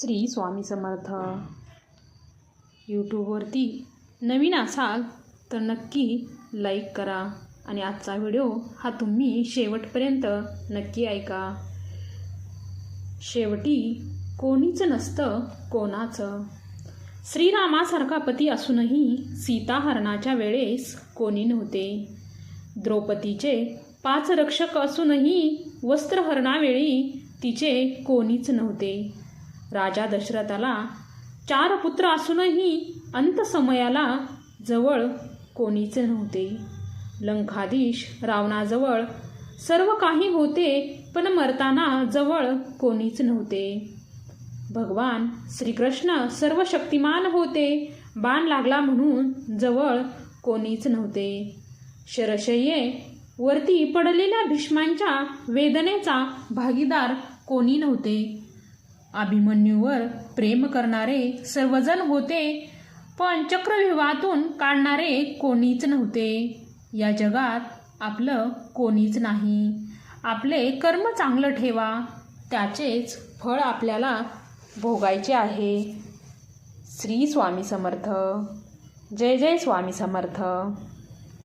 श्री स्वामी समर्थ. यूट्यूबवरती नवीन असाल तर नक्की लाईक करा आणि आजचा व्हिडिओ हा तुम्ही शेवटपर्यंत नक्की ऐका. शेवटी कोणीच नसतं कोणाचं. श्रीरामासारखा पती असूनही सीताहरणाच्या वेळेस कोणी नव्हते. द्रौपदीचे पाच रक्षक असूनही वस्त्रहरणावेळी तिचे कोणीच नव्हते. राजा दशरथाला चार पुत्र असूनही अंतसमयाला जवळ कोणीच नव्हते. लंकाधीश रावणाजवळ सर्व काही होते पण मरताना जवळ कोणीच नव्हते. भगवान श्रीकृष्ण सर्व शक्तिमान होते बाण लागला म्हणून जवळ कोणीच नव्हते. शरशय्ये वरती पडलेल्या भीष्मांच्या वेदनेचा भागीदार कोणी नव्हते. अभिमन्यूवर प्रेम करणारे सर्वजण होते पण चक्रव्यूहातून काढणारे कोणीच नव्हते. या जगात आपलं कोणीच नाही. आपले कर्म चांगलं ठेवा त्याचेच फळ आपल्याला भोगायचे आहे. श्री स्वामी समर्थ. जय जय स्वामी समर्थ.